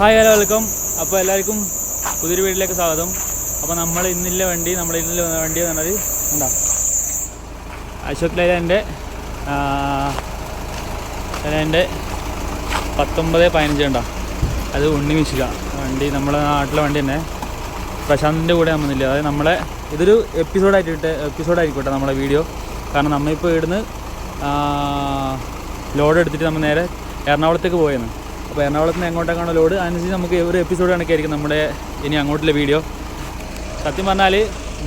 Hi hello welcome. അപ്പോൾ എല്ലാവർക്കും പുതിയൊരു വീട്ടിലേക്ക് സ്വാഗതം. അപ്പോൾ നമ്മൾ ഇന്നില്ല വണ്ടി നമ്മൾ ഇന്നില്ല വന്ന വണ്ടി എന്ന് പറഞ്ഞാൽ എന്താ? അശോക് ലൈലാന്റെ ലൈലാന്റെ പത്തൊമ്പത് പതിനഞ്ച് ഉണ്ടോ അത് ഉണ്ണി മിശിക. വണ്ടി നമ്മുടെ നാട്ടിലെ വണ്ടി തന്നെ. പ്രശാന്തിന്റെ കൂടെ നമ്മന്നില്ല അതായത് നമ്മളെ ഇതൊരു എപ്പിസോഡായിട്ട് എപ്പിസോഡായിരിക്കട്ടെ നമ്മളെ വീഡിയോ കാരണം നമ്മളിപ്പോൾ ഇവിടുന്ന് ലോഡ് എടുത്തിട്ട് നമ്മൾ നേരെ എറണാകുളത്തേക്ക് പോയെന്ന്. അപ്പോൾ എറണാകുളത്ത് നിന്ന് എങ്ങോട്ടേക്കാണോ ലോഡ് അതിനനുസരിച്ച് നമുക്ക് ഒരു എപ്പിസോഡ് കണക്കായിരിക്കും നമ്മുടെ ഇനി അങ്ങോട്ടുള്ള വീഡിയോ സത്യം പറഞ്ഞാൽ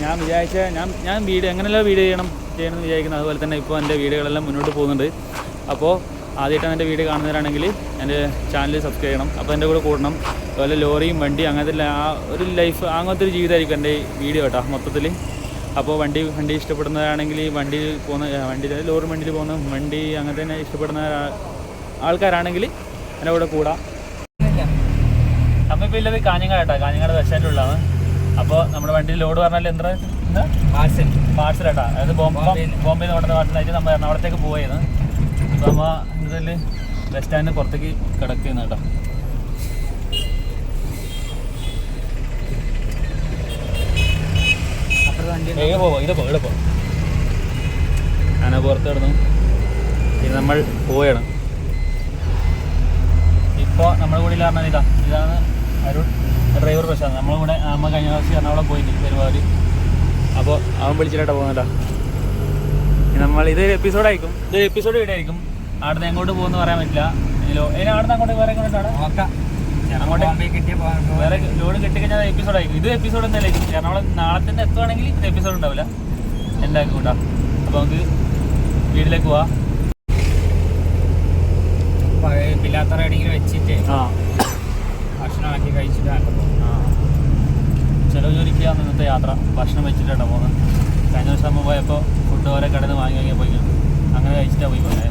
ഞാൻ വിചാരിച്ച ഞാൻ ഞാൻ വീഡിയോ എങ്ങനെയല്ലോ വീഡിയോ ചെയ്യണം ചെയ്യണമെന്ന് വിചാരിക്കുന്നത് അതുപോലെ തന്നെ ഇപ്പോൾ എന്റെ വീഡിയോകളെല്ലാം മുന്നോട്ട് പോകുന്നുണ്ട്. അപ്പോൾ ആദ്യമായിട്ടാണ് എന്റെ വീഡിയോ കാണുന്നവരാണെങ്കിൽ എന്റെ ചാനൽ സബ്സ്ക്രൈബ് ചെയ്യണം. അപ്പോൾ എന്റെ കൂടെ കൂടണം. അതുപോലെ ലോറിയും വണ്ടി അങ്ങനത്തെ ആ ഒരു ലൈഫ് അങ്ങനത്തെ ഒരു ജീവിതമായിരിക്കും എന്റെ വീഡിയോ കേട്ടോ മൊത്തത്തിൽ അപ്പോൾ വണ്ടി വണ്ടി ഇഷ്ടപ്പെടുന്നവരാണെങ്കിൽ വണ്ടി പോകുന്ന വണ്ടി ലോറി വണ്ടിയിൽ പോകുന്ന വണ്ടി അങ്ങനെ തന്നെ ഇഷ്ടപ്പെടുന്ന ആൾക്കാരാണെങ്കിൽ എന്റെ കൂടെ കൂടാം. നമ്മളിപ്പോൾ ഇല്ലത് കാഞ്ഞങ്ങാട്ടാ കാഞ്ഞങ്ങാട് ബസ് സ്റ്റാൻഡ് ഉള്ളതാണ്. അപ്പോൾ നമ്മുടെ വണ്ടി ലോഡ് പറഞ്ഞാൽ എന്ത്? പാർസൽ പാർസൽ കേട്ടോ അതായത് ബോംബെ ബോംബെയിൽ. നിന്ന് കൊണ്ടുവന്ന നമ്മൾ എറണാകുളത്തേക്ക് പോയത് അപ്പൊ നമ്മൾ ഇതിൽ ബസ് സ്റ്റാൻഡിന് പുറത്തേക്ക് കിടക്കുന്നു കേട്ടോ. അങ്ങനെ പുറത്ത് കിടന്നു. ഇത് നമ്മൾ പോവുകയാണ് ഇപ്പോൾ നമ്മുടെ കൂടെ പറഞ്ഞാൽ ഇതാ. ഇതാണ് അരുൺ ഡ്രൈവർ പ്രശാന്ത്. നമ്മളെ കൂടെ നമ്മൾ കഴിഞ്ഞ പ്രാവശ്യം എറണാകുളം പോയിട്ട് പരിപാടി. അപ്പോൾ അവൻ വിളിച്ചിട്ടാ പോകുന്നില്ല നമ്മൾ ഇതൊരു എപ്പിസോഡ് ആയിരിക്കും. ഇതൊരു എപ്പിസോഡ് ഇവിടെ ആയിരിക്കും. അവിടുന്ന് എങ്ങോട്ട് പോകുമെന്ന് പറയാൻ പറ്റില്ല. ഇതിലോ ഇനി അവിടുന്ന് അങ്ങോട്ട് വേറെ എങ്ങോട്ടാണ്? അങ്ങോട്ട് കിട്ടിയ വേറെ ലോഡ് കിട്ടിക്കഴിഞ്ഞാൽ എപ്പിസോഡ് ആയിരിക്കും. ഇത് എപ്പിസോഡ് എന്തായാലും എറണാകുളം നാളെ തന്നെ എത്തുവാണെങ്കിൽ ഇത് എപ്പിസോഡ് ഉണ്ടാവില്ല. എന്താക്കും കൂട്ടാ. അപ്പോൾ നമുക്ക് വീട്ടിലേക്ക് പോവാം. പില്ലാത്തറ എവിടെയെങ്കിലും വെച്ചിട്ട് ഭക്ഷണമാക്കി കഴിച്ചിട്ടാണ് അങ്ങോട്ട് പോകും. ആ. ചിലവ് ഇന്നത്തെ യാത്ര ഭക്ഷണം വെച്ചിട്ടാണ് പോകുന്നത് കഴിഞ്ഞ ദിവസം നമ്മൾ പോയപ്പോൾ ഫുഡ് ഓരോ കടയിൽ നിന്ന് വാങ്ങി വാങ്ങി പോയി അങ്ങനെ കഴിച്ചിട്ടാണ് പോയി പോകുന്നത്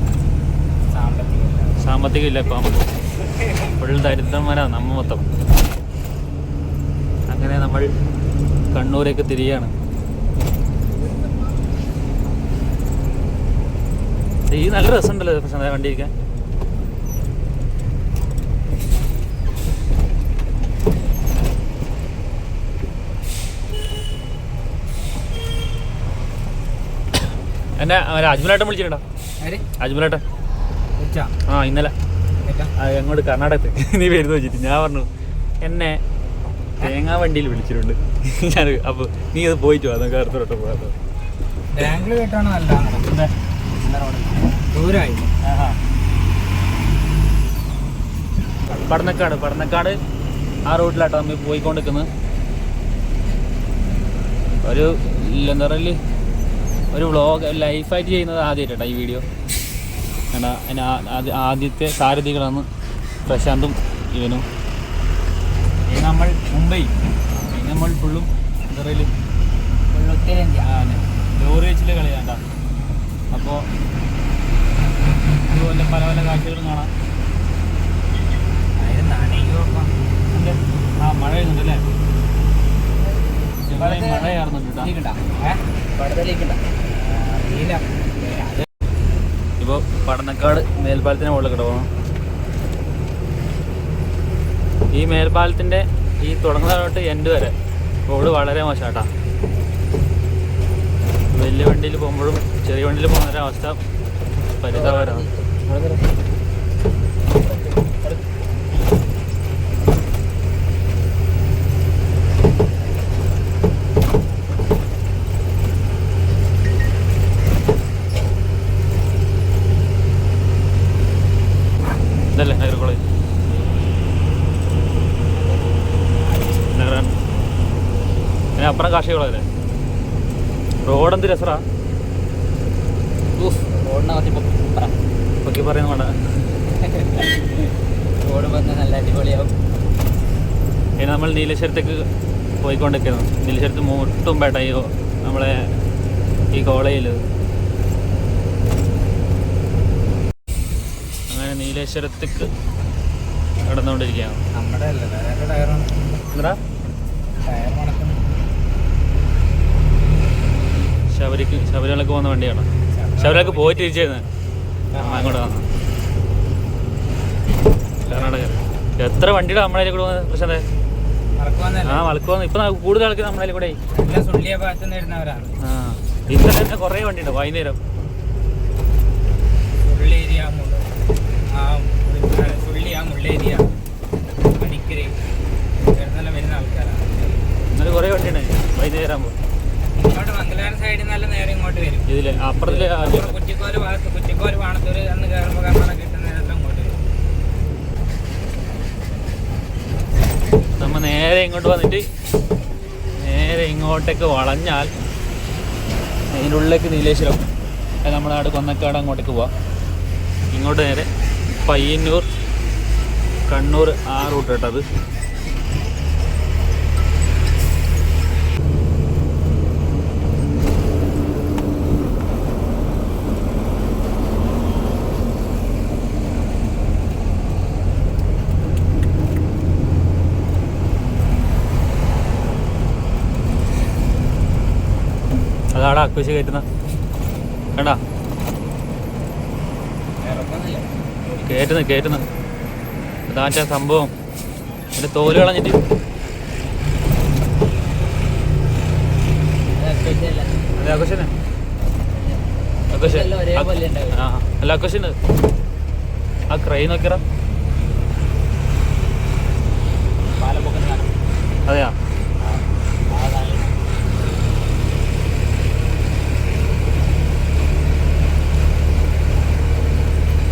സാമ്പത്തികമില്ല. സാമ്പത്തികം ഇല്ല ഇപ്പം ഫുൾ ദരിദ്രന്മാരാണ് നമ്മ മൊത്തം. അങ്ങനെ നമ്മൾ കണ്ണൂരേക്ക് തിരികെയാണ് ഈ നല്ല രസമുണ്ടല്ലോ പ്രശ്നം വണ്ടി എന്നെ അജ്മലേട്ടൻ വിളിച്ചിട്ടുണ്ടോ? ആര്? അജ്മലേട്ടൻ. ആ ഇന്നലെ. അങ്ങോട്ട് കർണാടകത്ത്. നീ വരുന്നു വെച്ചിട്ട്. ഞാൻ പറഞ്ഞു എന്നെ തേങ്ങാ വണ്ടിയിൽ വിളിച്ചിട്ടുണ്ട്. ഞാൻ അപ്പോൾ നീ അത് പോയിട്ട് വാ നമുക്ക് അടുത്തോട്ട് പോകാത്ത ബാംഗ്ലൂർ കേട്ടാണോ അല്ല ദൂരമായി പടന്നക്കാട് പടന്നക്കാട് ആ റൂട്ടിലാട്ടോ നമ്മൾ പോയിക്കൊണ്ടിരിക്കുന്നത്. ഒരു എന്താ പറയൽ? ഒരു വ്ളോഗ് ലൈഫായിട്ട് ചെയ്യുന്നത് ആദ്യമായിട്ടാ ഈ വീഡിയോ ആദ്യ- ആദ്യത്തെ സാരഥികളാണ് പ്രശാന്തും ഇവനും. നമ്മൾ മുംബൈ. നമ്മൾ ഫുള്ളും എന്താ പറയുക ലോറി വെച്ചിട്ട് കളി അപ്പോൾ ഇതുപോലെ പല പല കാഴ്ചകളും കാണാം. ആ മഴ പെയ്യുന്നുണ്ട് അല്ലേ മഴ കയറുന്നുണ്ട് കേട്ടോ ഇപ്പോൾ പടന്നക്കാട് മേൽപ്പാലത്തിന് മുകളിൽ കിടക്കണം ഈ മേൽപ്പാലത്തിന്റെ ഈ തുടങ്ങുന്ന തൊട്ട് എൻഡ് വരെ. റോഡ് വളരെ മോശമാട്ടാ വലിയ വണ്ടിയിൽ പോകുമ്പോഴും ചെറിയ വണ്ടിയിൽ പോകുന്ന ഒരു അവസ്ഥ പരിതാപകരമാണ് അപ്പുറം കാർഷിക റോഡെന്ത് റോഡ് എന്ത് രസറാ. പൊക്കി പറയുന്ന വേണ്ട റോഡ് വന്ന് നല്ല അടിപൊളിയാവും. ഇനി നമ്മൾ നീലശ്വരത്തേക്ക് പോയിക്കൊണ്ടിരിക്കുന്നു. നീലശ്വരത്ത് മുട്ടും പേട്ട ഈ നമ്മളെ ഈ കോളേജിൽ അങ്ങനെ നീലേശ്വരത്തേക്ക് കടന്നുകൊണ്ടിരിക്കുകയാണ് നമ്മുടെ അല്ല ടയറാണ് എന്താ? ശബരിക്ക് ശബരിമലക്ക് പോകുന്ന വണ്ടിയാണ്. ശബരിമലക്ക് പോയിട്ട് തിരിച്ചു വരുന്നത് അങ്ങോട്ട് വന്നു. കർണാടക എത്ര വണ്ടിയുടെ നമ്മളതിൽ കൂടെ പോകുന്നത് പ്രശ്നം ആ ആ മലക്കുവന്ന് ഇപ്പൊ കൂടുതൽ ആൾക്ക് നമ്മളതിൽ കൂടെ ഇന്നലെ തന്നെ കുറേ വണ്ടിയുണ്ട്. വൈകുന്നേരം. മുള്ളേരിയ വരുന്ന ആൾക്കാരാണ്. ഇന്നലെ കുറേ വണ്ടിയുണ്ട്. വൈകുന്നേരം ആകുമ്പോൾ സൈഡിൽ നല്ല നേരെ ഇങ്ങോട്ട് വരും. ഇതിൽ അപ്പുറത്തിൽ ആ- അപ്പുറം കുറ്റിക്കോൽ ഭാഗത്ത് കുറ്റിക്കോൽ പാണത്തൂര് അന്ന് കയറുമ്പോൾ കർമ്മണം കിട്ടുന്നതിനെല്ലാം ഇങ്ങോട്ട് വരും. നമ്മ നേരെ ഇങ്ങോട്ട് വന്നിട്ട് നേരെ ഇങ്ങോട്ടേക്ക് വളഞ്ഞാൽ അതിന്റെ ഉള്ളിലേക്ക് നീലേശ്വരം നമ്മുടെ നാട് കൊന്നക്കാട് അങ്ങോട്ടേക്ക് പോവാം. ഇങ്ങോട്ട് നേരെ പയ്യന്നൂർ കണ്ണൂർ ആ റൂട്ട് കേട്ടത് അതാണ് അക്വശ കയറ്റുന്ന. കണ്ടാ? കേറ്റുന്ന കയറ്റുന്ന. കയറ്റുന്ന അതാച്ചാ സംഭവം. എന്റെ തോൽ കളഞ്ഞിട്ട്. അതെ അല്ല ആഘോഷന്. ആ ക്രൈ നോക്കിയറ അതെയാ അതാണ്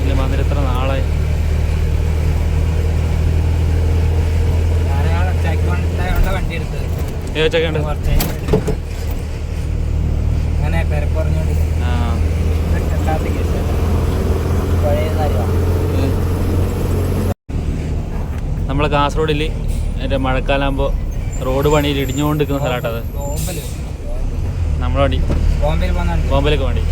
ഇല്ല വന്നിട്ട് എത്ര നാളായി ഞാനാണ് ചെക്ക് വണ്ടിയുടെ വണ്ടി എടുത്തത് ഏച്ചൊക്കെ ഉണ്ട് കുറച്ച് അങ്ങനെ പെരപ്പറഞ്ഞോണ്ട് ആ അല്ലാത്ത എത്ര നാളായി? നമ്മളെ കാസർഗോഡിൽ എന്റെ മഴക്കാലാകുമ്പോൾ റോഡ് പണിയിൽ ഇടിഞ്ഞുകൊണ്ടിരിക്കുന്ന സ്ഥലമാട്ടത് നമ്മളെ വണ്ടി. ബോംബെയിലേക്ക് വേണ്ടി.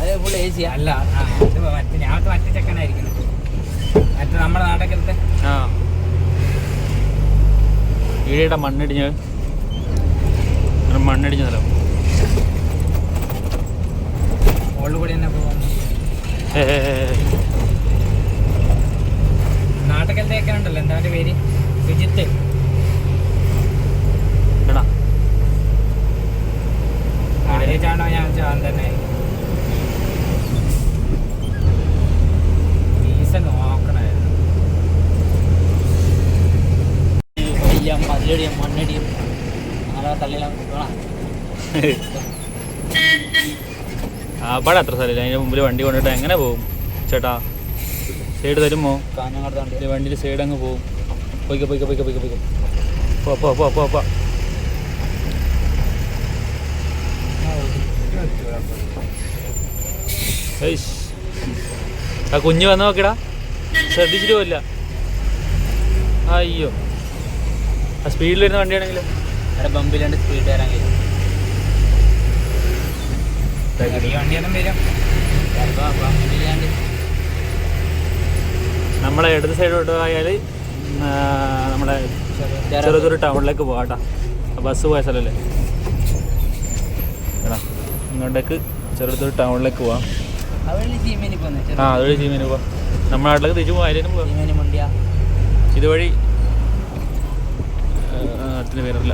അത് ഫുൾ എ സി അല്ല ഇത് മറ്റേ ഞങ്ങൾക്ക് മറ്റേ ചെക്കനായിരിക്കണം. മറ്റേ നമ്മുടെ നാട്ടൊക്കെ ആ. ഈഴയുടെ മണ്ണിടിഞ്ഞ്. മണ്ണിടിഞ്ഞ സ്ഥലം തന്നെ ചെക്കനുണ്ടല്ലോ എന്താ പേര്? സുജിത്ത് എടാ. ആദ്യമായിട്ടാണോ ഞാൻ ചാൻ തന്നെ. മതിലടിയും മണ്ണടിയും അങ്ങനെ തള്ളിയെല്ലാം ആ പാടെ അത്ര സ്ഥലമില്ല അതിന്റെ മുമ്പിൽ വണ്ടി കൊണ്ടിട്ട് എങ്ങനെ പോകും ചേട്ടാ സൈഡ് തരുമോ? വണ്ടിയിൽ സൈഡ് അങ്ങ് പോകും പൊയ്ക്ക പൊയ്ക്ക പൊയ്ക്ക പൊയ്ക്ക പൊയ്ക്ക. പോ പോ പോ പോ. ആ കുഞ്ഞ് വന്ന് നോക്കടാ. ശ്രദ്ധിച്ചിട്ട് പോയില്ല അയ്യോ. സ്പീഡിൽ വരുന്ന വണ്ടിയാണെങ്കിലും? അവിടെ ബമ്പിലാണ്ട് സ്പീഡ് വരാൻ കഴിയും. ഈ വണ്ടിയൊന്നും വരും. ചിലപ്പോ ബമ്പിലാണ്ട് നമ്മളെ ഇടത് സൈഡോട്ട് പോയാൽ നമ്മുടെ ചെറുതൊരു ടൗണിലേക്ക് പോകാട്ടാ ബസ് പോയ സ്ഥലമല്ലേ ഇങ്ങോട്ടേക്ക് ചെറുതൊരു ടൗണിലേക്ക് പോവാം. ആ അതുവഴി ജീമിനി പോവാം. നമ്മുടെ നാട്ടിലേക്ക് തിരിച്ചു അതിനും പോവാം. ഇതുവഴി അതിന് പേരല്ല.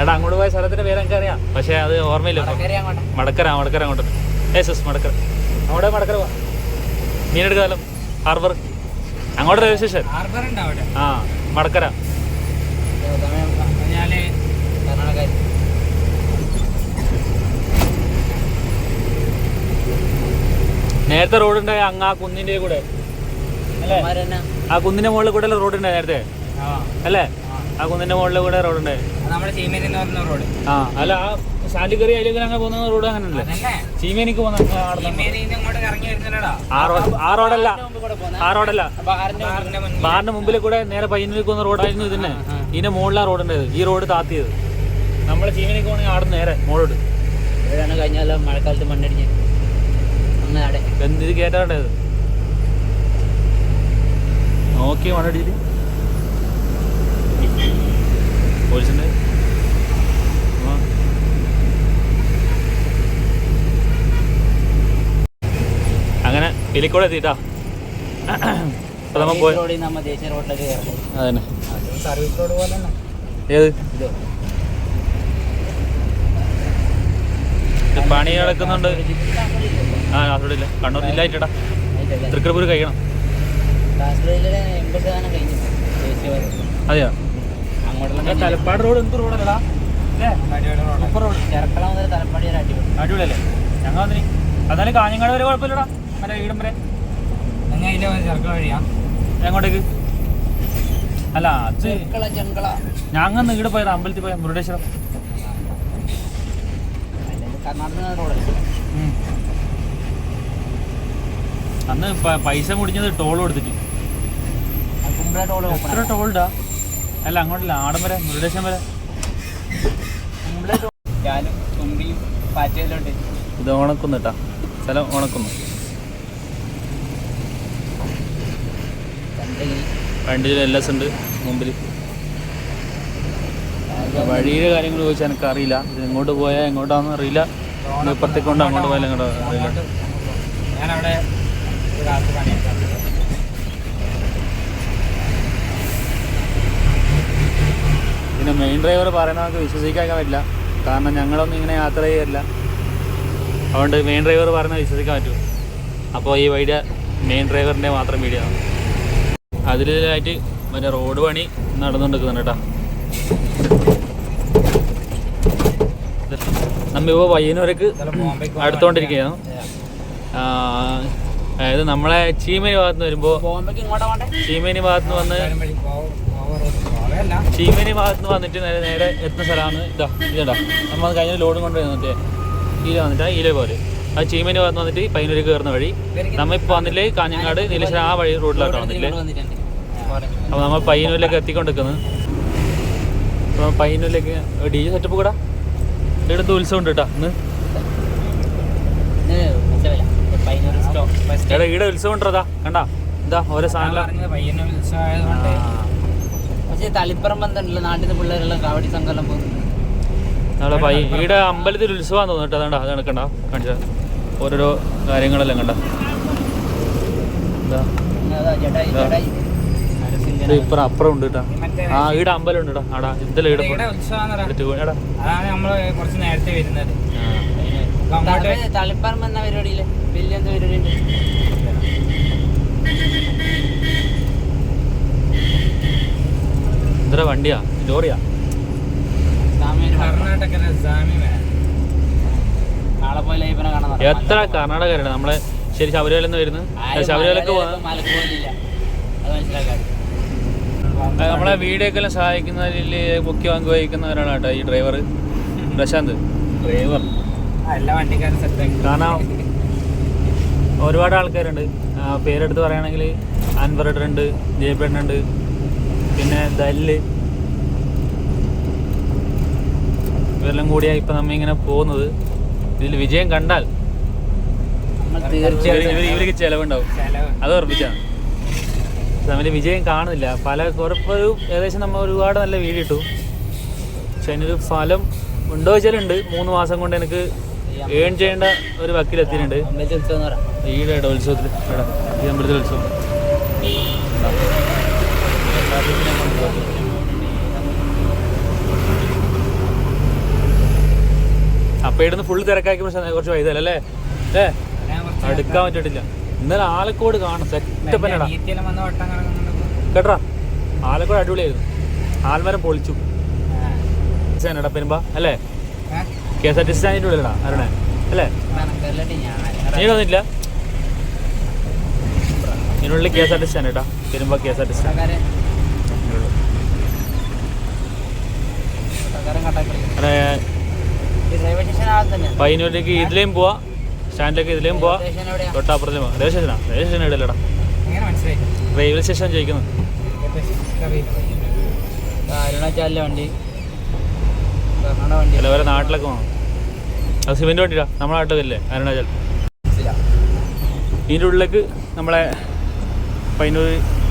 എടാ അങ്ങോട്ട് പോയ സ്ഥലത്തിന്റെ പേര് എനിക്ക് അറിയാം പക്ഷെ അത് ഓർമ്മയില്ല. മടക്കര മടക്കര അങ്ങോട്ട്. ഏസ് എസ് മടക്കര. അവിടെ മടക്കര മീനെടുക്കാലം. ഹാർബർ. അങ്ങോട്ട് റെയിൽവേ സ്റ്റേഷൻ. ഹാർബർ ആ മടക്കര ഞാൻ കർണാടക നേരത്തെ റോഡ് ഉണ്ടായ അങ്ങ് ആ കുന്നിന്റെ കൂടെ. അല്ലേ? ആ കുന്നിന്റെ മുകളിൽ കൂടെ റോഡ് ഉണ്ടായി നേരത്തെ? അല്ലേ? ആ. കുന്നിന്റെ മുകളിൽ കൂടെ റോഡ് ഉണ്ടായി റോഡ് ആ അല്ല ആ ശാലിക്കറി അതിലേക്ക് അങ്ങനെ പോകുന്ന റോഡ് അങ്ങനെ അല്ലേ അതല്ലേ ചീമേനിക്ക് ആ, റോഡല്ല ആ റോഡല്ല ബാറിന്റെ മുമ്പിൽ കൂടെ നേരെ പയ്യന്നിലേക്ക് പോകുന്ന റോഡായിരുന്നു ഇതിന്നെ. ഇതിന്റെ മുകളിലാ റോഡ് ഉണ്ടായത്. ഈ റോഡ് താത്തിയത്. നമ്മൾ ചീമേനിക്ക് പോകണമെങ്കിൽ അവിടെ നേരെ മോളോട്. ഇവിടെയാണ് കഴിഞ്ഞാലോ മഴക്കാലത്ത് മണ്ണടിഞ്ഞ്. ബന്ധിച്ച് കേട്ടാണ്ടേ നോക്കി മണടിയിൽ പോലീസിന്റെ അങ്ങനെ ഇലിക്കൂടെ എത്തിട്ടാ അതന്നെ. ഏത്? പണി കിടക്കുന്നുണ്ട് ആ കാസർഗോഡ് ഇല്ല. കണ്ണൂർ ജില്ല ആയിട്ടാ. തൃക്കരിപ്പൂർ കഴിയണം. അതെയോ? തലപ്പാട് റോഡ് എന്ത് റോഡല്ലടാ? അല്ലേ? അടിപൊളി റോഡാണ് സൂപ്പർ റോഡ്. ചെറുക്കള തലപ്പാടി വരെ അടിപൊളി. അടിപൊളിയല്ലേ? ഞങ്ങൾ വന്നിനി. എന്നാലും കാഞ്ഞങ്ങാട് വരെ കുഴപ്പമില്ലടാ. മറ്റേ വീടും വരെ വഴിയാ? എങ്ങോട്ടേക്ക്? അല്ല അത് ഞങ്ങൾ ഇവിടെ പോയത് അമ്പലത്തിൽ പോയ മുരുടേശ്വരം. കർണാടക റോഡല്ലേ? അന്ന് പൈസ മുടിഞ്ഞത് ടോൾ കൊടുത്തിട്ട്. കുമ്പള ടോൾ എത്ര ടോൾഡാ അല്ല അങ്ങോട്ടല്ല ആടം വരെ മൃഗദേശം വരെ. കുമ്പള ടോൾ ഞാനും തുമ്പിയും പാറ്റയിലോട്ട് ഇത് ഉണക്കുന്നു കേട്ടാ സ്ഥലം ഉണക്കുന്നു വണ്ടിയിൽ എൽ എസ് ഉണ്ട് മുമ്പിൽ വഴിയുടെ കാര്യങ്ങൾ ചോദിച്ചാൽ എനിക്ക് അറിയില്ല ഇത് എങ്ങോട്ട് പോയാൽ എങ്ങോട്ടാണെന്ന് അറിയില്ല. ഇപ്പുറത്തേക്കൊണ്ട് ഇപ്പുറത്തേക്ക് കൊണ്ട് അങ്ങോട്ട് പോയാലും അങ്ങോട്ട് അറിയില്ല. ഞാനവിടെ പിന്നെ മെയിൻ ഡ്രൈവർ പറയുന്നത് നമുക്ക് വിശ്വസിക്കാൻ പറ്റില്ല. കാരണം ഞങ്ങളൊന്നും ഇങ്ങനെ യാത്ര ചെയ്യല്ല അതുകൊണ്ട് മെയിൻ ഡ്രൈവർ പറയുന്നത് വിശ്വസിക്കാൻ പറ്റുമോ അപ്പോൾ ഈ വീഡിയോ മെയിൻ ഡ്രൈവറിന്റെ മാത്രം വീഡിയോ ആണ്. അതിലായിട്ട് മറ്റേ റോഡ് പണി നടന്നുകൊണ്ടിരിക്കുന്നുണ്ട് കേട്ടോ. നമ്മിപ്പോൾ പയ്യന്നൂരേക്ക് അടുത്തോണ്ടിരിക്കുകയാണ്. അതായത് നമ്മളെ ചീമേനി ഭാഗത്ത് നിന്ന് വരുമ്പോൾ ചീമേനി ഭാഗത്ത് നിന്ന് വന്ന് ചീമേനി ഭാഗത്ത് നിന്ന് വന്നിട്ട് നേരെ നേരെ എത്തുന്ന സ്ഥലമാണ്. ഇതാ ഇതാ നമ്മൾ കഴിഞ്ഞ ലോഡും കൊണ്ട് വന്നിട്ട് ഈല വന്നിട്ട് ഈല പോലെ ആ ചീമേനി ഭാഗത്ത് വന്നിട്ട് പയ്യനൂർ കയറുന്ന വഴി. നമ്മ ഇപ്പോൾ വന്നില്ലേ? കാഞ്ഞങ്ങാട് നീലേശ്വരം ആ വഴി റോഡിലോട്ടാണ് വന്നില്ലേ? അപ്പോൾ നമ്മൾ പയ്യന്നൂരിലേക്ക് എത്തിക്കൊണ്ടിരിക്കുന്നത് അപ്പോൾ പയ്യന്നൂരിലേക്ക് ഡി ജെ സെറ്റപ്പ് കൂടാ? ഇവിടുത്തെ ഉത്സവം ഉണ്ട് കേട്ടോ ഇന്ന്. എടാ ഇവിടെ ഉത്സവം ഉണ്ടോ കണ്ടാ? എന്താ ഓരോ സാധനം പറഞ്ഞത് പയ്യന്നൂർ ഉത്സവമായതുകൊണ്ട് പക്ഷേ തളിപ്പുറം ബന്ധമുണ്ടല്ലോ നാട്ടിൽ നിന്ന് പിള്ളേരെല്ലാം കാവടി ഇവിടെ അമ്പലത്തിൽ ഉത്സവം തോന്നിട്ട് അതാണ്ട അത് കണക്കണ്ട കാണിച്ച ഓരോരോ കാര്യങ്ങളെല്ലാം കണ്ട. എന്താ? ഇതാ. നരസിംഹനായി. അപ്പുറം ഉണ്ട് കേട്ടാ ആ ഈട അമ്പലം ഉണ്ട് കേട്ടാ ആടാ ഇന്നലെ എടാ. അതാണ് നമ്മൾ കുറച്ച് നേരത്തെ വരുന്നത്. തളിപ്പറമ്പ് എന്ന പരിപാടിയില്ലേ? വലിയ എന്തോ പരിപാടി ഉണ്ട് ഇതര വണ്ടിയാ? ലോറിയാ? എത്ര കർണാടകരുണ്ട് നമ്മളെ ശരി ശബരിമല വരുന്നു വരുന്നത്? ശബരിമലക്ക് പോവാ? പോകുന്നത് മലക്ക് പോകുന്നില്ല അത് മനസ്സിലാക്കാൻ നമ്മളെ വീഡിയോക്കെ എല്ലാം സഹായിക്കുന്നതിൽ മുഖ്യ പങ്ക് വഹിക്കുന്ന ഒരാളാണ് കേട്ടോ ഈ ഡ്രൈവർ പ്രശാന്ത്. ഡ്രൈവർ ആ, എല്ലാ വണ്ടിക്കാരും സെറ്റാക്കി. കാരണം ഒരുപാട് ആൾക്കാരുണ്ട്. പേരെടുത്ത് പറയുകയാണെങ്കിൽ അൻവറുണ്ട് ജയപേട്ടനുണ്ട് പിന്നെ ദല്ല് ഇവരെല്ലാം കൂടിയാണ് ഇപ്പം നമ്മ ഇങ്ങനെ പോകുന്നത്. ഇതിൽ വിജയം കണ്ടാൽ നമ്മൾ ഇവർ ഇവർക്ക് ചിലവുണ്ടാവും. ചെലവ്. അത് ഉറപ്പിച്ചാണ് തമ്മിൽ വിജയം കാണുന്നില്ല. പല കുറപ്പൊരു ഏകദേശം നമ്മൾ ഒരുപാട് നല്ല വീട് ഇട്ടു പക്ഷെ അതിനൊരു ഫലം ഉണ്ടോ വെച്ചാലുണ്ട്. മൂന്ന് മാസം കൊണ്ട് എനിക്ക് ഏൺ ചെയ്യേണ്ട ഒരു വക്കിലെത്തിയിട്ടുണ്ട് ഈടെ ഉത്സവത്തിൽ ഈ അമ്പലത്തിൽ ഉത്സവം. അപ്പൊ ഇവിടുന്ന് ഫുള്ള് തിരക്കാക്കി കുറച്ച് വൈകല്ലേ അല്ലേ? അടുക്കാൻ പറ്റിട്ടില്ല ഇന്നലെ ആലക്കോട് കാണും. സെറ്റപ്പ് മറ്റേ തന്നെടാ അനിയത്തിയെല്ലാം വന്ന് വട്ടം കറങ്ങുന്നുണ്ട്. കേട്ടാ ആലക്കോട് അടിപൊളിയായിരുന്നു. ആൽമരം പൊളിച്ചു. പെരുമ്പാ പെരുമ്പ. അല്ലേ? K S R T C സ്റ്റാൻഡിന്റെ ഉള്ളിലടാ അരണേ. അല്ലേ? നീ വന്നില്ല ഇതിനുള്ളിൽ K S R T C stand. കേട്ടാ Perumba K S R T C stand. പയ്യന്നൂരിലേക്ക് ഇതിലേയും പോവാ. സ്റ്റാൻഡിലേക്ക് ഇതിലേയും പോവാ. തൊട്ടപ്പുറത്തേയും പോവാം. റെയിൽവേ സ്റ്റേഷനാ റെയിൽവേ സ്റ്റേഷൻ ഇടയിലടാ റെയിൽവേ സ്റ്റേഷൻ ചോദിക്കുന്നു. അരുണാചാലിലെ വണ്ടി? വേറെ നാട്ടിലൊക്കെ പോകണം അത് സിമെന്റ് വണ്ടിയിടാ നമ്മളെ നാട്ടിലല്ലേ അരുണാചൽ ഇതിന്റെ ഉള്ളിലേക്ക് നമ്മളെ പൈനൂർ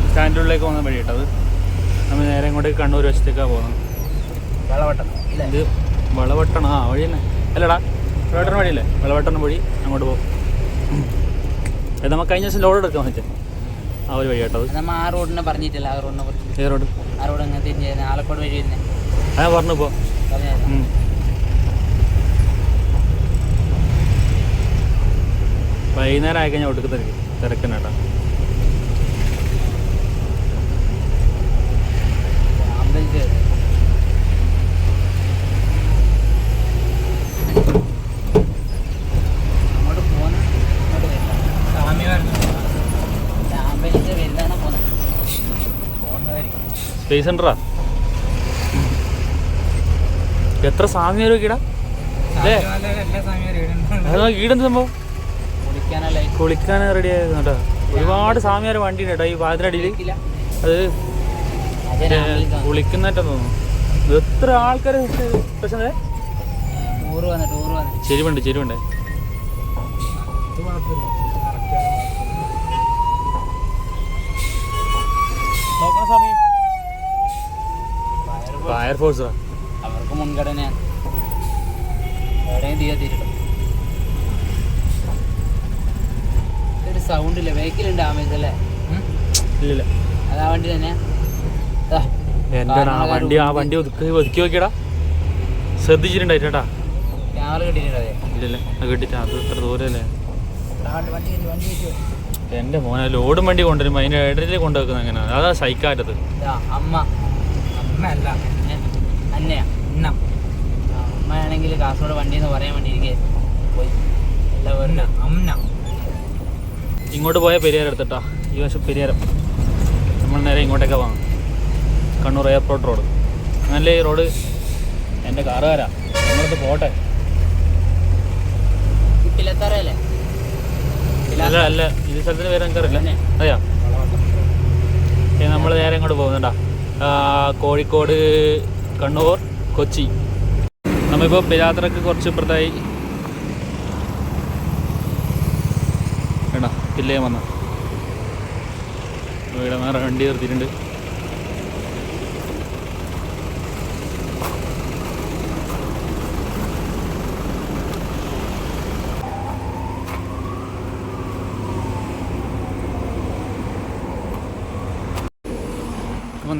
സ്റ്റാൻഡിന്റെ ഉള്ളിലേക്ക് പോകുന്ന വഴി കേട്ടോ അത്. നമ്മൾ നേരെ ഇങ്ങോട്ട് കണ്ണൂർ വശത്തേക്കാണ് പോകുന്നത്. വളവട്ടണം ഇത് വളവട്ടണം. ആ വഴി തന്നെ അല്ലടാ വളവട്ടണ വഴിയല്ലേ? വളവട്ടണ വഴി അങ്ങോട്ട് പോകും. നമുക്ക് കഴിഞ്ഞ ദിവസം ലോഡ് എടുക്കാൻ പറ്റും ആ ഒരു വഴി കേട്ടോ. നമ്മൾ ആ റോഡിനെ പറഞ്ഞിട്ടില്ല ആ റോഡിനെ കുറിച്ച്. റോഡ്? ആ റോഡ് അങ്ങനെ തിരിഞ്ഞ് ആലക്കോട് വഴി തന്നെ. അതാ പറഞ്ഞു പോ. വൈകുന്നേരം ആയി കഴിഞ്ഞാൽ ഒടുക്ക് തിരക്ക്. തിരക്കന്നെ കേട്ടോ. അമ്പലത്തിൽ അങ്ങോട്ട് പോന്ന അങ്ങോട്ട് വരുന്ന സ്വാമി പറഞ്ഞു അമ്പലത്തിൽ വരുന്നതാണ് പോന്നത് പോകുന്നതായിരിക്കും സ്പേസ് സെന്ററാ എത്ര സാമ്യ ഈടാ കീടാ? ഈടെന്ത് സംഭവം? കുളിക്കാൻ റെഡി ആയിരുന്നു കേട്ടോ ഒരുപാട് സ്വാമിയാർ വണ്ടി ഉണ്ട് കേട്ടോ ഈ വാതിലടിയിൽ അത് കുളിക്കുന്നതായിട്ട് തോന്നുന്നു. എത്ര ആൾക്കാർ പ്രശ്നം ചെരുവുണ്ട് ചെരുവുണ്ട്. നോക്കണം സ്വാമി. ഫയർഫോഴ്സാ അവർക്ക് മുൻഗണനയാണ് എവിടെയും ഒരു സൗണ്ട് ഇല്ല? വെഹിക്കിളുണ്ട് ആമേസ് അല്ലേ. ഇല്ലില്ല. അത് ആ വണ്ടി തന്നെ. ആ വണ്ടി ആ വണ്ടി ഒതുക്കി ഒതുക്കി നോക്കിയടാ. ശ്രദ്ധിച്ചിട്ടുണ്ടായിട്ടാ. ക്യാമറ കിട്ടിയിട്ടുണ്ട് ഇല്ലല്ല കിട്ടിട്ട് അത് ഇത്ര ദൂരല്ലേ? കയറ്റി. മോനെ ലോഡും വണ്ടി കൊണ്ടുവരും. അതിന്റെ ഇടയിൽ കൊണ്ടുവെക്കുന്നത് അങ്ങനെ അതാ സൈക്കാറ്റത്. അമ്മ അമ്മ. അല്ല അന്നയാ ഇന്ന. അമ്മയാണെങ്കിൽ കാസർഗോഡ് വണ്ടി എന്ന് പറയാൻ വേണ്ടി ഇരിക്കെ. പോയി. എല്ലാവരും അമ്മ. ഇങ്ങോട്ട് പോയ പെരിയാരം എടുത്തിട്ടാ. ഈ വശം പെരിയാരം. നമ്മൾ നേരെ ഇങ്ങോട്ടേക്ക് വാങ്ങും കണ്ണൂർ എയർപോർട്ട് റോഡ്. നല്ല ഈ റോഡ് എന്റെ കാറുകാരാ. നമ്മളത് പോട്ടെ. അല്ല അല്ല. ഇത് സ്ഥലത്തിന് പേര് എനിക്കറിയില്ല. അതെയാ? നമ്മൾ നേരെ ഇങ്ങോട്ട് പോകുന്നുണ്ടാ. കോഴിക്കോട് കണ്ണൂർ കൊച്ചി. നമ്മളിപ്പോൾ യാത്രയ്ക്ക് കുറച്ച് ഇപ്പുറത്തായി വേണ്ട പിള്ളേ വന്ന. ഇവിടെ വേറെ വണ്ടി നിർത്തിയിട്ടുണ്ട്.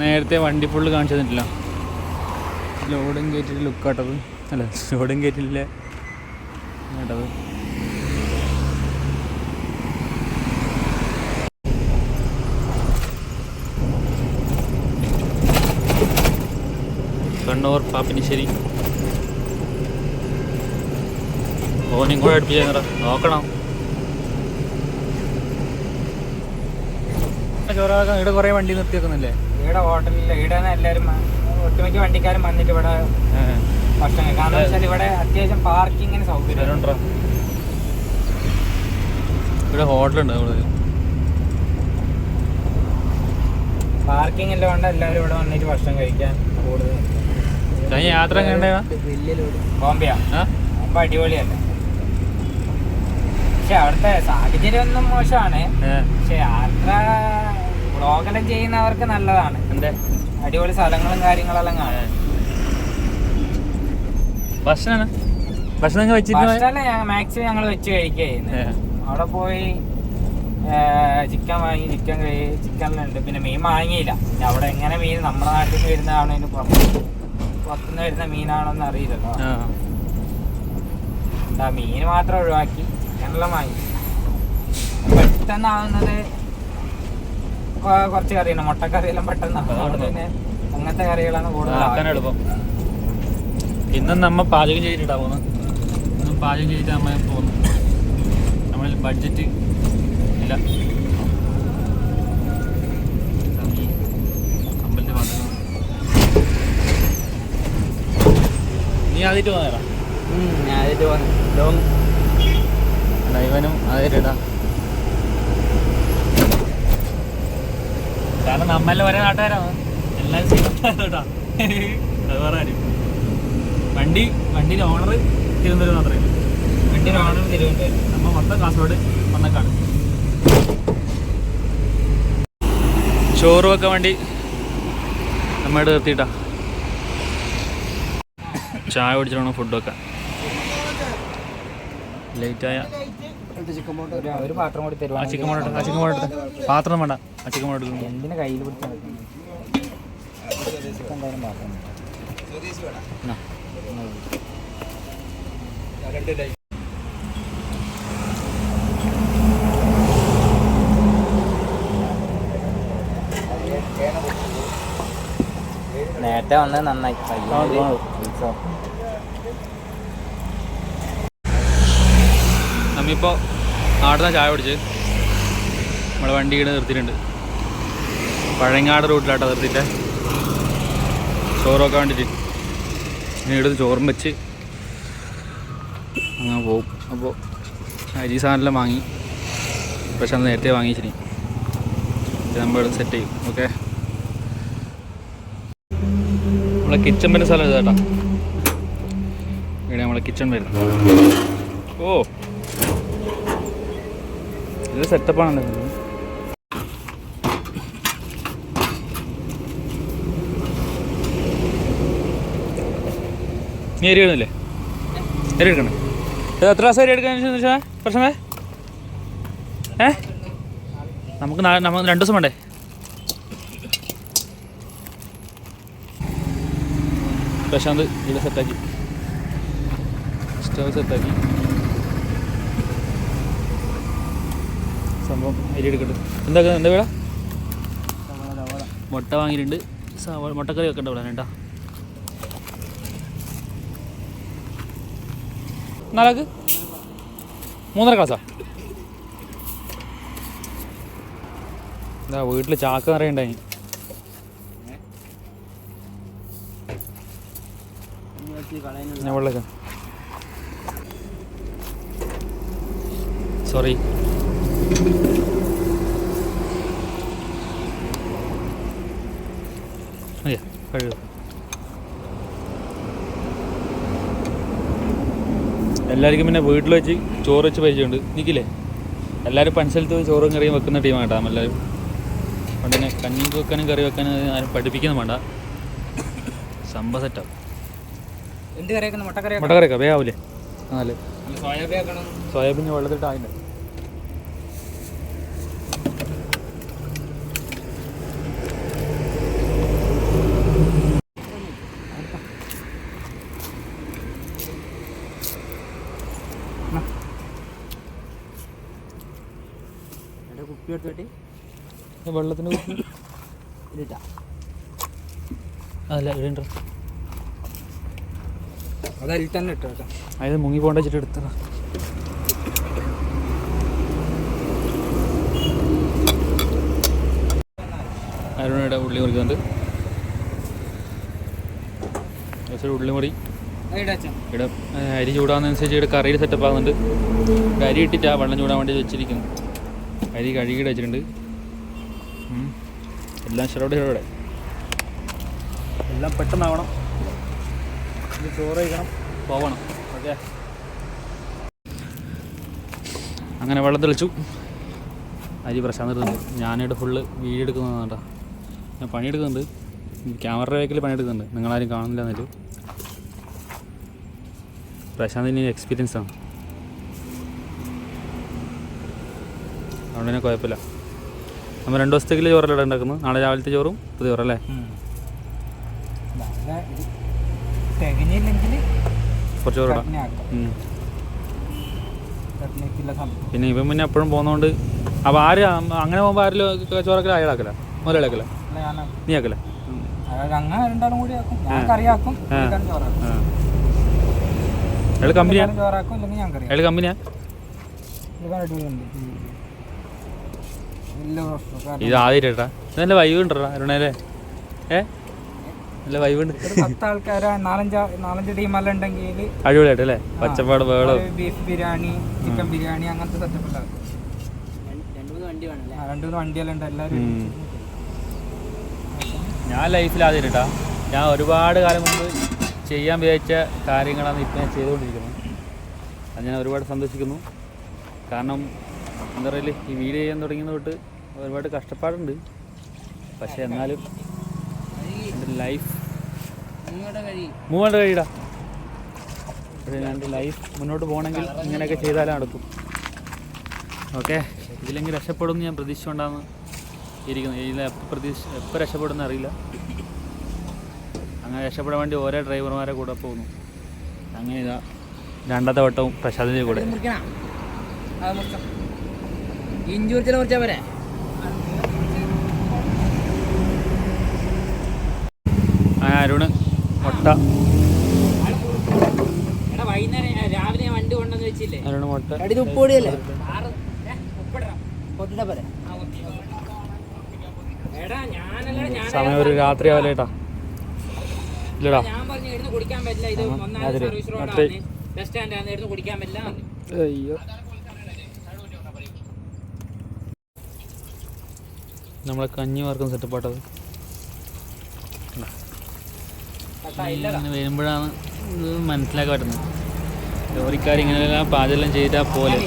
നേരത്തെ വണ്ടി ഫുള്ള് കാണിച്ചു തന്നിട്ടില്ല. ലോഡും ഗേറ്റിൽ ലുക്ക് ആട്ടത്. അല്ല ലോഡും ഗേറ്റിലെ കേട്ടത് കണ്ണൂർ പാപ്പിനിശ്ശേരി. ഓനും കൂടെ അടുപ്പിച്ചാ നോക്കണം. ചോറാക്കാൻ ഇവിടെ കുറേ വണ്ടി നിർത്തി വെക്കുന്നില്ലേ ഇവിടെ ഹോട്ടലിൽ ഇവിടെ എല്ലാവരും ഒട്ടുമിക്ക വണ്ടിക്കാരും വന്നിട്ട് ഇവിടെ ഭക്ഷണം. കാരണം വെച്ചാൽ ഇവിടെ അത്യാവശ്യം പാർക്കിങ്ങിന് സൗകര്യം. ഇവിടെ ഹോട്ടലുണ്ട് പാർക്കിംഗ് എല്ലാം കൊണ്ട് എല്ലാവരും ഇവിടെ വന്നിട്ട് ഭക്ഷണം കഴിക്കാൻ കൂടുതൽ കഴിഞ്ഞ യാത്ര ബോംബെയാ. അപ്പൊ അടിപൊളിയല്ലേ. പക്ഷെ അവിടുത്തെ സാഹചര്യം ഒന്നും മോശമാണ് പക്ഷെ യാത്ര ബ്ലോഗെല്ലാം ചെയ്യുന്നവർക്ക് നല്ലതാണ്. എന്തേ? അടിപൊളി സ്ഥലങ്ങളും കാര്യങ്ങളെല്ലാം കാണാൻ ഭക്ഷണം ഭക്ഷണം? ഭക്ഷണം മാക്സിമം ഞങ്ങൾ വെച്ച് കഴിക്കുന്നത് അവിടെ പോയി ചിക്കൻ വാങ്ങി ചിക്കൻ കഴി ചിക്കനിലുണ്ട്. പിന്നെ മീൻ വാങ്ങിയില്ല. പിന്നെ അവിടെ എങ്ങനെ മീൻ നമ്മുടെ നാട്ടിൽ നിന്ന് വരുന്നതാണോ പുറത്ത് പുറത്തുനിന്ന് വരുന്ന മീനാണോന്ന് അറിയില്ലല്ലോ. മീൻ മാത്രം ഒഴിവാക്കി ചിക്കനെല്ലാം വാങ്ങി. പെട്ടെന്നാവുന്നത് കുറച്ച് കറിയാണ് മുട്ടക്കറിയെല്ലാം പെട്ടെന്ന് അതുകൊണ്ട് പിന്നെ അങ്ങനത്തെ കറികളാണ് കൂടുതൽ എളുപ്പം. ഇന്നും നമ്മ പാചകം ചെയ്തിട്ടാ പോകുന്നത് ഇന്നും പാചകം ചെയ്തിട്ട് നമ്മൾ പോകുന്നു നമ്മളിൽ ബഡ്ജറ്റ് ഇല്ല. അമ്പലത്തിൽ പാചകം നീ ആദ്യമായിട്ട് പോകുന്നേടാ ഞാൻ ആദ്യമായിട്ട് പോകുന്നത് ഡൈവനും ആദ്യമായിട്ടാ കാരണം നമ്മളെ ഒരേ നാട്ടുകാരാണ് എല്ലാവരും കേട്ടാ അത് വേറെ കാര്യം. വണ്ടി വണ്ടിന്റെ ഓണർ തിരുവനന്തപുരം മാത്രമേ വണ്ടിന്റെ വണ്ടി ഓണം തിരുവനന്തപുരം. നമ്മ മൊത്തം കാസർഗോഡ് വന്നക്കാണ്. ചോറും ഒക്കെ വണ്ടി. നമ്മുടെ നിർത്തിയിട്ടാ. ചായ കുടിച്ചിട്ടാണ് ഫുഡൊക്കെ ലേറ്റായ ഒരു ഒരു പാത്രം കൂടി തരുവാ. ചിക്കൻ മോട്ട് ആ ചിക്കൻ മോട്ട് പാത്രം വേണ്ട. ആ ചിക്കൻ മോട്ട് എന്തിനാ കയ്യിൽ പിടിച്ചാൽ എന്തായാലും പാത്രം എന്നാ. നേരത്തെ വന്നത് നന്നായി. നമ്മിപ്പോ ഉത്സവം ആടുന്ന ചായ പിടിച്ച് നമ്മളെ വണ്ടി ഇവിടെ നിർത്തിയിട്ടുണ്ട്. പഴങ്ങാട് റൂട്ടിലാട്ടോ നിർത്തിയിട്ട്. ചോറൊക്കെ വേണ്ടിയിട്ട് ഇനി ഇവിടുന്ന് ചോറും വെച്ച് അങ്ങനെ പോവും. അപ്പോൾ അരി സാധനമെല്ലാം വാങ്ങി. പക്ഷെ അന്ന് നേരത്തെ വാങ്ങിച്ചിനി. നമ്മൾ സെറ്റ് ചെയ്യും. ഓക്കെ? നമ്മളെ കിച്ചൺ വരുന്ന സ്ഥലം ഇതാട്ടാ. ഇവിടെ നമ്മളെ കിച്ചൺ വരുന്നത്. ഓ! ഇത് സെറ്റപ്പാണ് നീ അരി ഇടുന്നില്ലേ? അരി എടുക്കണേ. എത്ര ദിവസം അരി എടുക്കാൻ പ്രശ്നമേ? ഏ? നമുക്ക് നമുക്ക് രണ്ട് ദിവസം വേണ്ടേ? പ്രശാന്ത് ഇവിടെ സെറ്റാക്കി സ്റ്റവ് സെറ്റാക്കി സംഭവം അരി എടുക്കട്ടെ. എന്താ എന്താ വേട? മുട്ട വാങ്ങിയിട്ടുണ്ട്. സവാള മുട്ടക്കറി വെക്കണ്ട ഇവിടെ കേട്ടാ. നാലാക്ക് മൂന്നര ക്ലാസ്സാ എന്താ വീട്ടിൽ ചാക്ക് നിറയുണ്ടായി ഞാൻ വെള്ളക്കാം സോറി എല്ലാവർക്കും പിന്നെ വീട്ടിൽ വെച്ച് ചോറ് വെച്ച് പരിചയമുണ്ട്. നിൽക്കില്ലേ എല്ലാവരും പണിസ്ഥലത്ത് പോയി ചോറും കറിയും വെക്കുന്ന ടീമാണ് കേട്ടോ എല്ലാവരും അതുകൊണ്ട് തന്നെ കഞ്ഞിക്ക് വെക്കാനും കറി വെക്കാനും ആരും പഠിപ്പിക്കുന്നു വേണ്ട. സംഭവ സെറ്റാവും എന്ത് കറിയൊക്കെ മുട്ടക്കറി മുട്ടക്കറിയൊക്കെ വേഗാവില്ലേ ആല്ലേ സോയാബീൻ ആക്കണം. സോയാബീൻ വെള്ളത്തിലിട്ട് വെള്ളത്തിന് അതല്ല ഇടണ്ട അത് അതിൽ തന്നെ ഇട്ടോ അതായത് മുങ്ങി പോകേണ്ട വെച്ചിട്ട് എടുത്തതാ. അരുണയുടെ ഉള്ളി മുറിക്കുന്നുണ്ട്. ഉള്ളി മുറി. ഇവിടെ അരി ചൂടാകുന്നതനുസരിച്ച് ഇവിടെ കറിയിൽ സെറ്റപ്പ് ആകുന്നുണ്ട് ഇവിടെ അരി ഇട്ടിട്ടാ വെള്ളം ചൂടാൻ വേണ്ടി വെച്ചിരിക്കുന്നു. അരി കഴുകിയിട്ട് വെച്ചിട്ടുണ്ട്. എല്ലാം ശരോടെ ശരോടെ എല്ലാം പെട്ടെന്നാവണം. ചോറ് കഴിക്കണം പോകണം ഓക്കെ അങ്ങനെ വെള്ളം തെളിച്ചു. അരി പ്രശാന്ത് എടുക്കുന്നുണ്ട് ഞാനിവിടെ ഫുള്ള് വീഡിയോ എടുക്കുന്നതാണ് കേട്ടോ. ഞാൻ പണിയെടുക്കുന്നുണ്ട്. ക്യാമറ വേക്കിൽ പണിയെടുക്കുന്നുണ്ട്. നിങ്ങളാരും കാണുന്നില്ല എന്നിട്ട്. പ്രശാന്തിന് എക്സ്പീരിയൻസ് ആണ്. അതുകൊണ്ട് തന്നെ കുഴപ്പമില്ല. നമ്മൾ രണ്ട് ദിവസത്തേക്ക് ചോറല്ലേ ഉണ്ടാക്കുന്നത്? നാളെ രാവിലത്തെ ചോറും പുതിയ ചോറല്ലേ? കുറച്ച് ചോറിടാം പിന്നെ ഇവൻ പിന്നെ എപ്പോഴും പോകുന്നതുകൊണ്ട് അപ്പോൾ ആര് അങ്ങനെ പോകുമ്പോൾ ആരെങ്കിലും ചോറൊക്കെ അയാളാക്കല? മുതലാക്കല നീ ആക്കല അയാൾ കമ്പനിയാ? പുള്ളിക്കാരൻ ചോറാക്കും അല്ലെങ്കിൽ ഞാൻ കറി അയാൾ കമ്പനിയാ പുള്ളിക്കാരൻ അടിപൊളിയുണ്ട് വലിയ പ്രശ്നം കാരണം ഇത് ആദ്യം നല്ല വൈബ് ഉണ്ടോടാ അരുണേലെ. ഏ? നല്ല വൈബ് ഉണ്ട്. ഒരു പത്ത് ആൾക്കാർ നാലഞ്ച് നാലഞ്ച് ടീമെല്ലാം ഉണ്ടെങ്കിൽ അടിപൊളിയായിട്ട് അല്ലേ പച്ചപ്പാട് വേളം ബീഫ് ബിരിയാണി ചിക്കൻ ബിരിയാണി അങ്ങനത്തെ സെറ്റപ്പ് രണ്ട് മൂന്ന് വണ്ടിയെല്ലാം ഉണ്ട് എല്ലാവരും ഞാൻ ലൈഫിൽ ആദ്യം കേട്ടാ ഞാൻ ഒരുപാട് കാലം മുമ്പ് ചെയ്യാൻ വിചാരിച്ച കാര്യങ്ങളാണ് ഇപ്പം ഞാൻ ചെയ്തുകൊണ്ടിരിക്കുന്നത്. അത് ഞാൻ ഒരുപാട് സന്തോഷിക്കുന്നു. കാരണം എന്താ പറയൽ ഈ വീഡിയോ ചെയ്യാൻ തുടങ്ങിയത് തൊട്ട് ഒരുപാട് കഷ്ടപ്പാടുണ്ട്. പക്ഷേ എന്നാലും എന്റെ ലൈഫ് മൂവേണ്ട കഴിയടാ പക്ഷേ ഞാൻ ലൈഫ് മുന്നോട്ട് പോകണമെങ്കിൽ ഇങ്ങനെയൊക്കെ ചെയ്താലേ നടക്കും. ഓക്കെ? ഇതിലെങ്കിൽ രക്ഷപ്പെടുമെന്ന് ഞാൻ പ്രതീക്ഷിച്ചുകൊണ്ടാണ് ഇരിക്കുന്നത്. ഇതിൽ എപ്പോൾ പ്രതീക്ഷ എപ്പോൾ രക്ഷപ്പെടുമെന്ന് അറിയില്ല. അങ്ങനെ രക്ഷപ്പെടാൻ വേണ്ടി ഓരോ ഡ്രൈവർമാരെ കൂടെ പോകുന്നു. അങ്ങനെ ഇതാ. രണ്ടാമത്തെ വട്ടവും പ്രശാന്തിന്റെ കൂടെ. ഇഞ്ചൂർച്ചിനെ കുറിച്ചാൽ പോരെ ആ അരുണ് മുട്ട എടാ വൈകുന്നേരം ഞാൻ രാവിലെ ഞാൻ വണ്ടി കൊണ്ടെന്ന് വെച്ചില്ലേ അരുണ് മുട്ട കടി ഉപ്പൊടിയല്ലേ ആറ് ഏ, ഉപ്പിടണം. പൊട്ടിട്ട പോരെ ആ, ഓക്കേ. എടാ ഞാനല്ല ഞാൻ സമയം ഒരു രാത്രി ആവല്ലേ ഏട്ടാ ഇല്ലടാ. ഞാൻ പറഞ്ഞു ഇരുന്ന് കുടിക്കാൻ പറ്റില്ല. ഇത് ഒന്നാമത് സർവീസ് റോഡാണ് ബസ് സ്റ്റാൻഡ് ആണ്. ഇരുന്ന് കുടിക്കാൻ പറ്റില്ല. അയ്യോ. നമ്മളെ കഞ്ഞി മാർക്കും സെറ്റപ്പ് ആട്ടത് കട്ടാ, ഇല്ലടാ. ഇങ്ങനെ വരുമ്പോഴാണ് ഇത് മനസ്സിലാക്കാൻ പറ്റുന്നത്. ലോറിക്കാർ ഇങ്ങനെയെല്ലാം പാചകം ചെയ്താൽ പോലെ.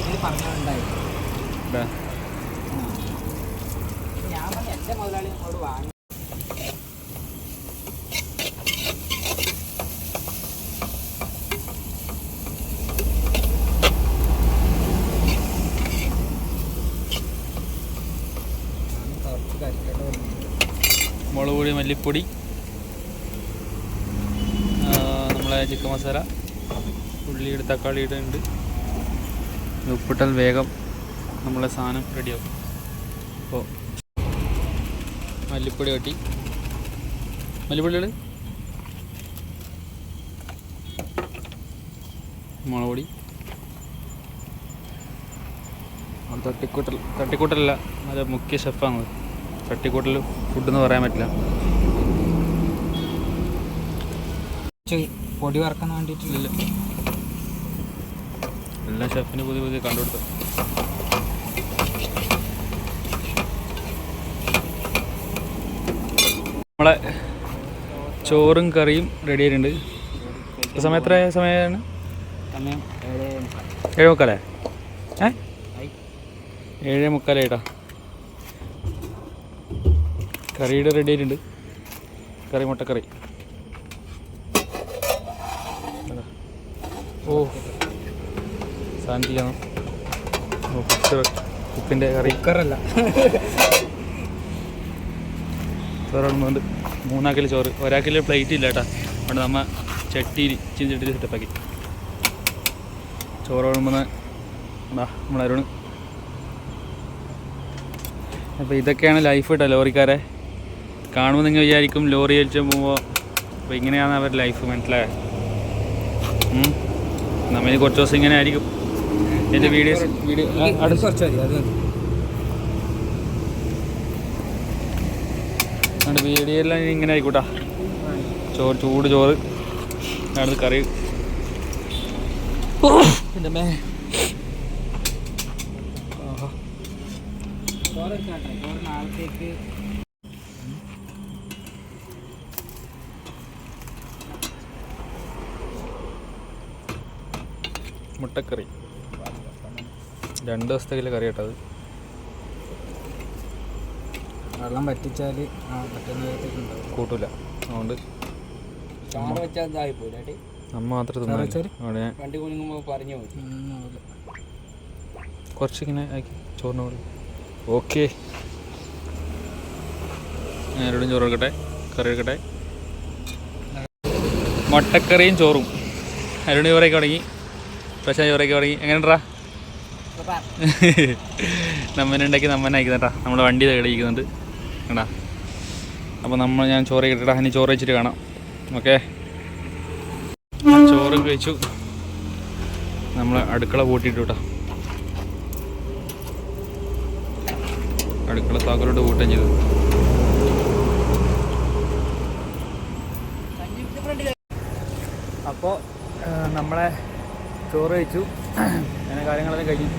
മുളക് പൊടി മല്ലിപ്പൊടി ആ, നമ്മളെ ചിക്കൻ മസാല ഉള്ളിയുടെ തക്കാളിയുടെ ഉണ്ട് ഉപ്പിട്ടാൽ വേഗം നമ്മളെ സാധനം റെഡിയാവും. അപ്പോൾ മല്ലിപ്പൊടി കട്ടി. മല്ലിപ്പൊടികൾ മുളക് പൊടി. തട്ടിക്കൂട്ടൽ തട്ടിക്കൂട്ടലല്ല അത് മുഖ്യ ഷെഫാണ് തട്ടിക്കൂട്ടൽ ഫുഡെന്ന് പറയാൻ പറ്റില്ല. പൊടി വറക്കാൻ വേണ്ടിയിട്ടില്ല ഇല്ല എല്ലാം ഷെഫിന് പുതിയ പുതിയ കണ്ടുകൊടുത്തു നമ്മളെ ചോറും കറിയും റെഡി ആയിട്ടുണ്ട്. സമയം എത്ര സമയമാണ്. ഏഴ് മുക്കാലേ? ഏ? ഏഴ് മുക്കാലേട്ടാ കറിയുടെ റെഡി ആയിട്ടുണ്ട്. കറി മുട്ടക്കറി അതാ. ഓ കുക്കിന്റെ കറി. കുക്കറല്ല. ചോറുണ്ട് മൂന്നാക്കിൽ ചോറ്. ഒരാക്കിൽ പ്ലേറ്റ് ഇല്ല കേട്ടാ. അതുകൊണ്ട് നമ്മ ചട്ടിയിൽ ഇച്ചിരി ചട്ടിയിൽ സെറ്റപ്പാക്കി ചോറ് എന്താ നമ്മളരുണ് അപ്പോൾ ഇതൊക്കെയാണ് ലൈഫ് കേട്ടോ ലോറിക്കാരെ. കാണുമ്പോൾ നിങ്ങൾ വിചാരിക്കും ലോറി വലിച്ച് പോകുമ്പോൾ അപ്പോൾ ഇങ്ങനെയാണ് അവരുടെ ലൈഫ് മനസ്സിലായത് നമ്മൾ കുറച്ച് ദിവസം ഇങ്ങനെ ആയിരിക്കും. എന്റെ വീഡിയോസ് വീഡിയോ അടുത്ത് കുറച്ച് മതി അത് അതുകൊണ്ട് ഇങ്ങനെ ആയിക്കോട്ടാ. ചോറ് ചൂട് ചോറ്. അടുത്ത് കറി. എന്റെ മേ മുട്ടക്കറി. രണ്ട് ദിവസത്തേക്കില്ല കറി കേട്ടത് വെള്ളം ഉണ്ടാവും. കൂട്ടൂല. അതുകൊണ്ട് നമ്മ മാത്രം കുറച്ചിങ്ങനെ ആക്കി ചോറിന് പോലെ ഓക്കെ. ഞാനോടും ചോറ് എടുക്കട്ടെ കറി എടുക്കട്ടെ മുട്ടക്കറിയും ചോറും. അരുണി ചോറൊക്കെ തുടങ്ങി. പ്രശാന്ത് ചോറൊക്കെ തുടങ്ങി. എങ്ങനെയുണ്ടാ നമ്മനുണ്ടാക്കി നമ്മനെ അയക്കുന്നുണ്ടാ നമ്മുടെ വണ്ടി തെളിയിക്കുന്നുണ്ട് കേട്ടാ അപ്പോൾ നമ്മൾ ഞാൻ ചോറ് കിട്ടട്ടാ ഇനി ചോറ് വെച്ചിട്ട് കാണാം. ഓക്കെ? ചോറ് കഴിച്ചു. നമ്മൾ അടുക്കള പൂട്ടിയിട്ടു കേട്ടോ അടുക്കള താക്കലോട്ട് കൂട്ടം ചെയ്തു. അപ്പോൾ നമ്മളെ ചോറ് കഴിച്ചു. അങ്ങനെ കാര്യങ്ങളെല്ലാം കഴിഞ്ഞു.